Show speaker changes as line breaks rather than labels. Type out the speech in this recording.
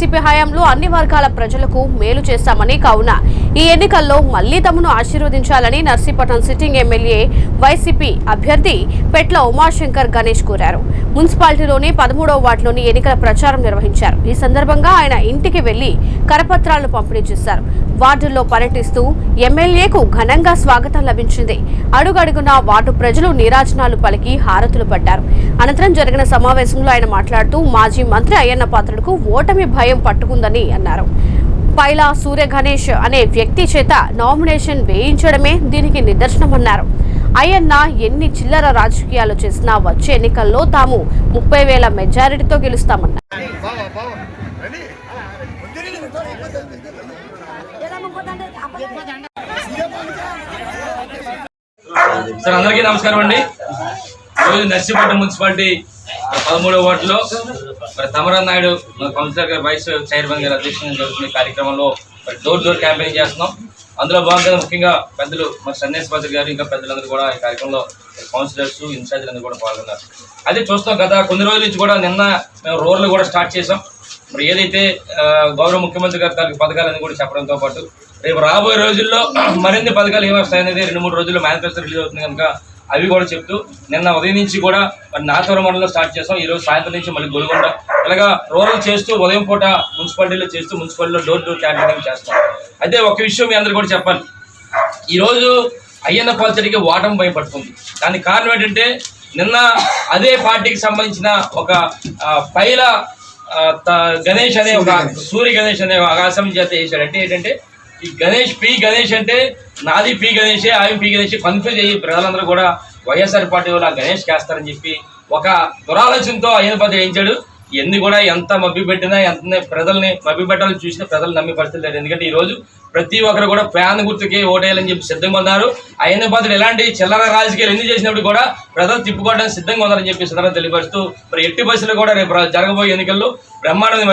YCP హయాంలో అన్ని వర్గాల ప్రజలకు మేలు చేస్తామని కావున ఈ ఎన్నికల్లో మళ్ళీ తమను ఆశీర్వదించాలని నర్సీపట్నం సిట్టింగ్ ఎమ్మెల్యే వైసీపీ అభ్యర్థి పెట్ల ఉమాశంకర్ గణేష్ కోరారు. మున్సిపాలిటీలోని పదమూడవ వార్డులోని ఎన్నికల ప్రచారం నిర్వహించారు. ఈ సందర్భంగా ఆయన ఇంటికి వెళ్ళి కరపత్రాలను పంపిణీ చేశారు. వార్డుల్లో పర్యటిస్తూ ఎమ్మెల్యేకు ఘనంగా స్వాగతం లభించింది. అడుగడుగునా వార్డు ప్రజలు నీరాజనాలు పలికి హారతులు పడ్డారు అనంతరం జరిగిన సమావేశంలో ఆయన మాట్లాడుతూ మాజీ మంత్రి అయ్యన్న పాత్రుడుకు ఓటమి భయం పట్టుకుందని అన్నారు. పైలా సూర్య గణేష్ అనే వ్యక్తి చేత నామినేషన్ వేయించడమే దీనికి నిదర్శనమన్నారు. అయ్యన్న ఎన్ని చిల్లర రాజకీయాలు చేసినా వచ్చే ఎన్నికల్లో తాము ముప్పై వేల మెజారిటీతో గెలుస్తామన్నారు.
సార్ అందరికీ నమస్కారం అండి. ఈరోజు నర్సీపట్నం మున్సిపాలిటీ పదమూడవ వార్డులో మరి తమరాన్ నాయుడు మన కౌన్సిలర్ గారు వైస్ చైర్మన్ గారు అధ్యక్షంగా జరుగుతున్న కార్యక్రమంలో మరి డోర్ డోర్ క్యాంపెయిన్ చేస్తున్నాం. అందులో భాగంగా ముఖ్యంగా పెద్దలు మరి సన్యాస్ పాత్రి గారు ఇంకా పెద్దలందరూ కూడా ఈ కార్యక్రమంలో కౌన్సిలర్స్ ఇన్ఛార్జీలు అందరూ కూడా పాల్గొన్నారు. అదే చూస్తాం గత కొన్ని రోజుల నుంచి కూడా నిన్న మేము రోడ్లు కూడా స్టార్ట్ చేసాం ఇప్పుడు ఏదైతే గౌరవ ముఖ్యమంత్రి గారి తాలూకు పథకాలని కూడా చెప్పడంతో పాటు రేపు రాబోయే రోజుల్లో మరిన్ని పథకాలు ఏమొస్తాయి అనేది రెండు మూడు రోజుల్లో మేనిఫెస్టో రిలీజ్ అవుతుంది కనుక అవి కూడా చెప్తూ నిన్న ఉదయం నుంచి కూడా మరి నాతవరం మండలంలో స్టార్ట్ చేస్తాం ఈరోజు సాయంత్రం నుంచి మళ్ళీ గొలుగొండ ఇలాగా రూరల్ చేస్తూ ఉదయం పూట మున్సిపాలిటీలో చేస్తూ మున్సిపాలిటీలో డోర్ డోర్ క్యాంపెయినింగ్ చేస్తాం. అయితే ఒక విషయం మీ అందరు కూడా చెప్పాలి. ఈరోజు అయ్యన్న పాల్చడికి ఓటమి భయపడుతుంది. దానికి కారణం ఏంటంటే నిన్న అదే పార్టీకి సంబంధించిన ఒక పైల గణేష్ అనే ఒక సూర్య గణేష్ అనే ఆకాశం చేత వేశాడు. అంటే ఏంటంటే ఈ గణేష్ పి గణేష్ అంటే నాది పి గణేషే ఆయన పి గణేష్ కన్ఫ్యూజ్ అయ్యి ప్రజలందరూ కూడా వైఎస్ఆర్ పార్టీ వాళ్ళు గణేష్ వేస్తారని చెప్పి ఒక దురాలోచనతో అయ్యన పద్ధతి వేయించాడు. ఎన్ని కూడా ఎంత మభ్య పెట్టినా ఎంత ప్రజల్ని మభ్య పెట్టాలని చూసినా ప్రజలు నమ్మే పరిస్థితి లేదు. ఎందుకంటే ఈ రోజు ప్రతి ఒక్కరు కూడా ఫ్యాన్ గుర్తుకి ఓటేయాలని చెప్పి సిద్ధంగా ఉన్నారు. అయిన పాత్ర ఎలాంటి చిల్లర రాజకీయాలు ఎన్ని చేసినప్పుడు కూడా ప్రజలు తిప్పుకోవడానికి సిద్ధంగా ఉన్నారని చెప్పి సందర్భంగా తెలియపరుస్తూ మరి ఎట్టి బస్సులు కూడా రేపు జరగబోయే ఎన్నికల్లో బ్రహ్మాండ